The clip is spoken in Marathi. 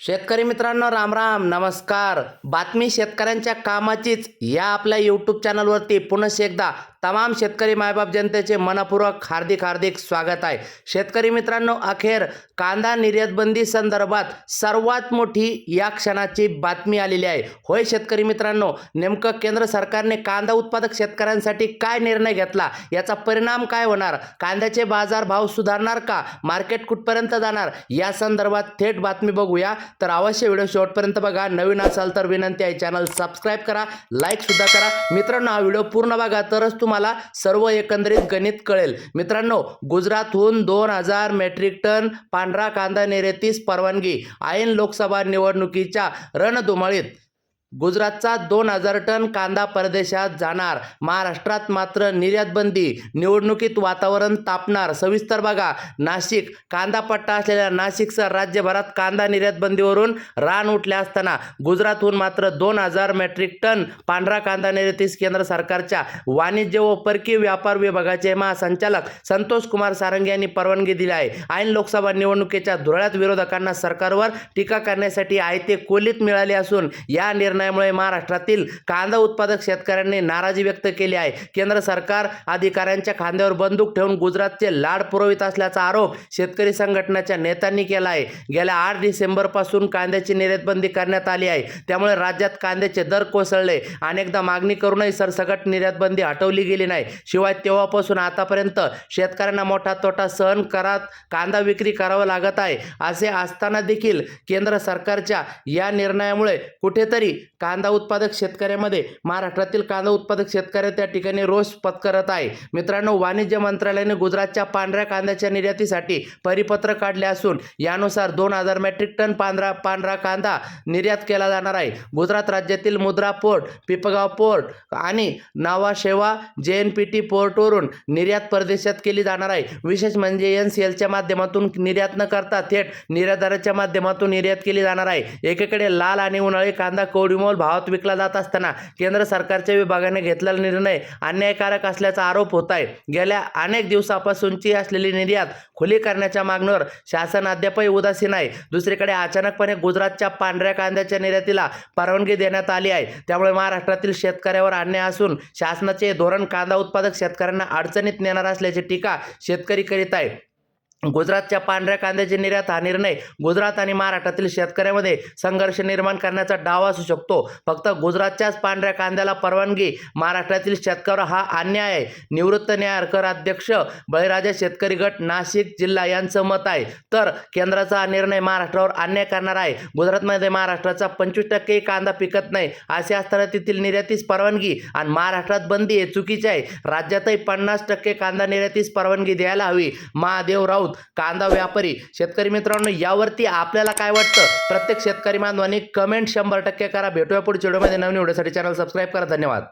शेतकरी मित्रांनो राम राम नमस्कार. बातमी शेतकऱ्यांच्या कामाचीच या आपल्या यूट्यूब चॅनलवरती पुनश्च एकदा तमाम शेतकरी मायबाप जनतेचे मनपूर्वक हार्दिक हार्दिक स्वागत आहे. शेतकरी मित्रांनो अखेर कांदा निर्यातबंदी संदर्भात सर्वात मोठी या क्षणाची बातमी आलेली आहे. होय शेतकरी मित्रांनो नेमकं केंद्र सरकारने कांदा उत्पादक शेतकऱ्यांसाठी काय निर्णय घेतला? याचा परिणाम काय होणार? कांद्याचे बाजार भाव सुधारणार का? मार्केट कुठपर्यंत जाणार? या संदर्भात थेट बातमी बघूया. तर अवश्य व्हिडिओ शेवटपर्यंत बघा. नवीन असाल तर विनंती आहे चॅनल सबस्क्राईब करा लाईकसुद्धा करा. मित्रांनो हा व्हिडिओ पूर्ण बघा. तरच तुम्हाला सर्व एकंदरीत गणित कळेल. मित्रांनो गुजरातहून दोन हजार मेट्रिक टन पांढरा कांदा निर्यातीस परवानगी. ऐन लोकसभा निवडणुकीच्या रणधुमाळीत गुजरातचा दोन हजार टन कांदा परदेशात जाणार. महाराष्ट्रात मात्र निर्यात बंदी निवडणुकीत वातावरण तापणार. सविस्तर बघा. नाशिक कांदा पट्टा असलेल्या नाशिकसह राज्यभरात कांदा निर्यात बंदीवरून रान उठले असताना गुजरातहून मात्र दोन हजार मेट्रिक टन पांढरा कांदा निर्यातीस केंद्र सरकारच्या वाणिज्य व परकीय व्यापार विभागाचे महासंचालक संतोष कुमार सारंग यांनी परवानगी दिली आहे. ऐन लोकसभा निवडणुकीच्या धुरळ्यात विरोधकांना सरकारवर टीका करण्यासाठी आयते कोलीत मिळाले असून या निर्णय निर्णयामुळे महाराष्ट्रातील कांदा उत्पादक शेतकऱ्यांनी नाराजी व्यक्त केली आहे. केंद्र सरकार अधिकाऱ्यांच्या खांद्यावर बंदूक ठेवून गुजरातचे लाड पुरवित असल्याचा आरोप शेतकरी संघटनेच्या नेत्यांनी केला आहे. गेल्या आठ डिसेंबरपासून कांद्याची निर्यातबंदी करण्यात आली आहे. त्यामुळे राज्यात कांद्याचे दर कोसळले. अनेकदा मागणी करूनही सरसकट निर्यातबंदी हटवली गेली नाही. शिवाय तेव्हापासून आतापर्यंत शेतकऱ्यांना मोठा तोटा सहन करत कांदा विक्री करावा लागत आहे. असे असताना देखील केंद्र सरकारच्या या निर्णयामुळे कुठेतरी कांदा उत्पादक शेतकऱ्यामध्ये महाराष्ट्रातील कांदा उत्पादक शेतकऱ्या त्या ठिकाणी रोष पत्करत आहे. मित्रांनो वाणिज्य मंत्रालयाने गुजरातच्या पांढऱ्या कांद्याच्या निर्यातीसाठी परिपत्र काढले असून यानुसार दोन हजार मेट्रिक टन पांढरा पांढरा कांदा निर्यात केला जाणार आहे. गुजरात राज्यातील मुद्रा पोर्ट पिपगाव पोर्ट आणि नावाशेवा जे एन पी टी पोर्टवरून निर्यात परदेशात केली जाणार आहे. विशेष म्हणजे एन सी एलच्या माध्यमातून निर्यात न करता थेट निर्यातदाराच्या माध्यमातून निर्यात केली जाणार आहे. एकीकडे लाल आणि उन्हाळी कांदा कवडीमोल भावात विकला जात असताना केंद्र सरकारच्या विभागाने घेतलेला निर्णय अन्यायकारक असल्याचा आरोप होत आहे. गेल्या अनेक दिवसापासूनची असलेली निर्यात खुली करण्याच्या मागणीवर शासन अद्यापही उदासीन आहे. दुसरीकडे अचानकपणे गुजरातच्या पांढऱ्या कांद्याच्या निर्यातीला परवानगी देण्यात आली आहे. त्यामुळे महाराष्ट्रातील शेतकऱ्यावर अन्याय असून शासनाचे धोरण कांदा उत्पादक शेतकऱ्यांना अडचणीत नेणार असल्याची टीका शेतकरी करीत आहे गुजरातच्या पांढऱ्या कांद्याची निर्यात हा निर्णय गुजरात आणि महाराष्ट्रातील शेतकऱ्यामध्ये संघर्ष निर्माण करण्याचा डाव असू शकतो. फक्त गुजरातच्याच पांढऱ्या कांद्याला परवानगी महाराष्ट्रातील शेतकऱ्यावर हा अन्याय आहे. निवृत्त न्यायालकर अध्यक्ष बळीराजा शेतकरी गट नाशिक जिल्हा यांचं मत आहे. तर केंद्राचा हा निर्णय महाराष्ट्रावर अन्याय करणार आहे. गुजरातमध्ये महाराष्ट्राचा पंचवीस टक्के कांदा पिकत नाही. असे असताना तेथील निर्यातीस परवानगी आणि महाराष्ट्रात बंदी हे चुकीची आहे. राज्यातही पन्नास टक्के कांदा निर्यातीस परवानगी द्यायला हवी. महादेव आहोत कांदा व्यापारी शेतकरी मित्रांनो यावरती आपल्याला काय वाटतं? प्रत्येक शेतकरी बांधवांनी कमेंट शंभर टक्के करा. भेटूया पुढच्या व्हिडिओमध्ये नवीन व्हिडिओसाठी चॅनल सबस्क्राईब करा. धन्यवाद.